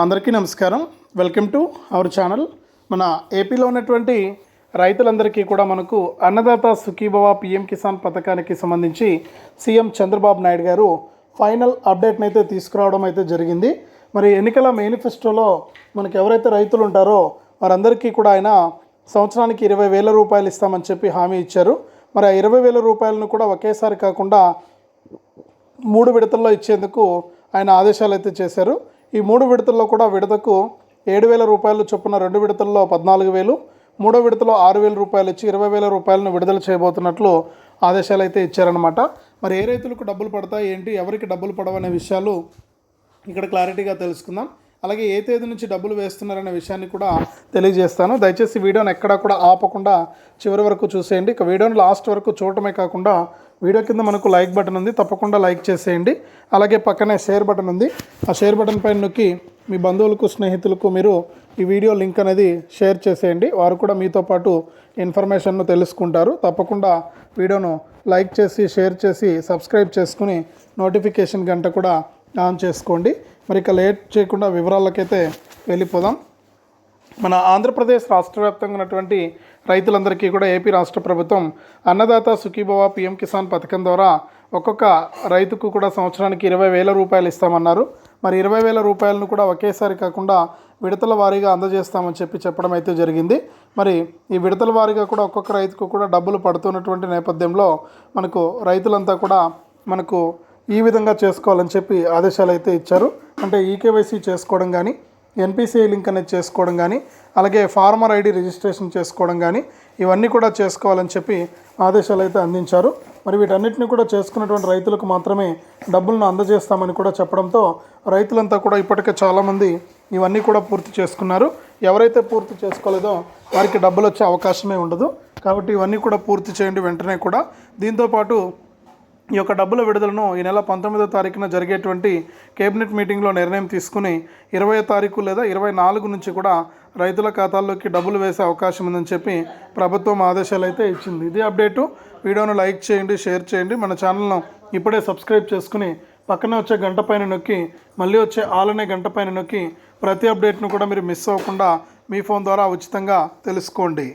అందరికీ నమస్కారం. Welcome to our channel మన ఏపీలో ఉన్నటువంటి రైతులందరికీ కూడా మనకు అన్నదాత సుఖీభవ పిఎం కిసాన్ పథకానికి సంబంధించి సీఎం చంద్రబాబు నాయుడు గారు ఫైనల్ అప్డేట్ని అయితే తీసుకురావడం అయితే జరిగింది. మరి ఎన్నికల మేనిఫెస్టోలో మనకు ఎవరైతే రైతులు ఉంటారో వారందరికీ కూడా ఆయన సంవత్సరానికి ఇరవై వేల రూపాయలు ఇస్తామని చెప్పి హామీ ఇచ్చారు. మరి ఆ ఇరవై వేల రూపాయలను కూడా ఒకేసారి కాకుండా మూడు విడతల్లో ఇచ్చేందుకు ఆయన ఆదేశాలు అయితే చేశారు. ఈ మూడు విడతల్లో కూడా విడతకు ఏడు వేల రూపాయలు చొప్పున రెండు విడతల్లో పద్నాలుగు వేలు మూడో విడతలో ఆరు వేల రూపాయలు ఇచ్చి ఇరవై వేల రూపాయలను విడుదల చేయబోతున్నట్లు ఆదేశాలు అయితే ఇచ్చారనమాట మరి ఏ రైతులకు డబ్బులు పడతాయి ఏంటి ఎవరికి డబ్బులు పడవనే విషయాలు ఇక్కడ క్లారిటీగా తెలుసుకుందాం. అలాగే ఏ తేదీ నుంచి డబ్బులు వేస్తున్నారనే విషయాన్ని కూడా తెలియజేస్తాను. దయచేసి వీడియోని ఎక్కడా కూడా ఆపకుండా చివరి వరకు చూసేయండి. ఇక వీడియోని లాస్ట్ వరకు చూడటమే కాకుండా వీడియో కింద మనకు లైక్ బటన్ ఉంది. తప్పకుండా లైక్ చేసేయండి. అలాగే పక్కనే షేర్ బటన్ ఉంది. ఆ షేర్ బటన్ పైన నొక్కి మీ బంధువులకు స్నేహితులకు మీరు ఈ వీడియో లింక్ అనేది షేర్ చేసేయండి. వారు కూడా మీతో పాటు ఇన్ఫర్మేషన్ను తెలుసుకుంటారు. తప్పకుండా వీడియోను లైక్ చేసి షేర్ చేసి సబ్స్క్రైబ్ చేసుకుని నోటిఫికేషన్ గంట కూడా ఆన్ చేసుకోండి. మరి ఇక లేట్ చేయకుండా వివరాలకైతే వెళ్ళిపోదాం. మన ఆంధ్రప్రదేశ్ రాష్ట్ర వ్యాప్తంగా ఉన్నటువంటి రైతులందరికీ కూడా ఏపీ రాష్ట్ర ప్రభుత్వం అన్నదాత సుఖీభవ పిఎం కిసాన్ పథకం ద్వారా ఒక్కొక్క రైతుకు కూడా సంవత్సరానికి ఇరవై వేల రూపాయలు ఇస్తామన్నారు. మరి ఇరవై వేల రూపాయలను కూడా ఒకేసారి కాకుండా విడతల వారీగా అందజేస్తామని చెప్పి చెప్పడం అయితే జరిగింది. మరి ఈ విడతల వారీగా కూడా ఒక్కొక్క రైతుకు కూడా డబ్బులు పడుతున్నటువంటి నేపథ్యంలో మనకు రైతులంతా కూడా మనకు ఈ విధంగా చేసుకోవాలని చెప్పి ఆదేశాలు అయితే ఇచ్చారు. అంటే ఈకేవైసీ చేసుకోవడం కానీ ఎన్పిసిఐ లింక్ అనేది చేసుకోవడం కానీ అలాగే ఫార్మర్ ఐడి రిజిస్ట్రేషన్ చేసుకోవడం కానీ ఇవన్నీ కూడా చేసుకోవాలని చెప్పి ఆదేశాలు అయితే అందించారు. మరి వీటన్నిటిని కూడా చేసుకున్నటువంటి రైతులకు మాత్రమే డబ్బులను అందజేస్తామని కూడా చెప్పడంతో రైతులంతా కూడా ఇప్పటికే చాలామంది ఇవన్నీ కూడా పూర్తి చేసుకున్నారు. ఎవరైతే పూర్తి చేసుకోలేదో వారికి డబ్బులు వచ్చే అవకాశమే ఉండదు. కాబట్టి ఇవన్నీ కూడా పూర్తి చేయండి వెంటనే కూడా. దీంతోపాటు ఈ యొక్క డబ్బుల విడుదలను ఈ నెల పంతొమ్మిదో తారీఖున జరిగేటువంటి కేబినెట్ మీటింగ్లో నిర్ణయం తీసుకుని ఇరవై తారీఖు లేదా ఇరవై నాలుగు నుంచి కూడా రైతుల ఖాతాల్లోకి డబ్బులు వేసే అవకాశం ఉందని చెప్పి ప్రభుత్వం ఆదేశాలు అయితే ఇచ్చింది. ఇది అప్డేటు. వీడియోను లైక్ చేయండి షేర్ చేయండి. మన ఛానల్ను ఇప్పుడే సబ్స్క్రైబ్ చేసుకుని పక్కనే వచ్చే గంట పైన నొక్కి మళ్ళీ వచ్చే ఆల్ అనే గంట పైన నొక్కి ప్రతి అప్డేట్ను కూడా మీరు మిస్ అవ్వకుండా మీ ఫోన్ ద్వారా ఉచితంగా తెలుసుకోండి.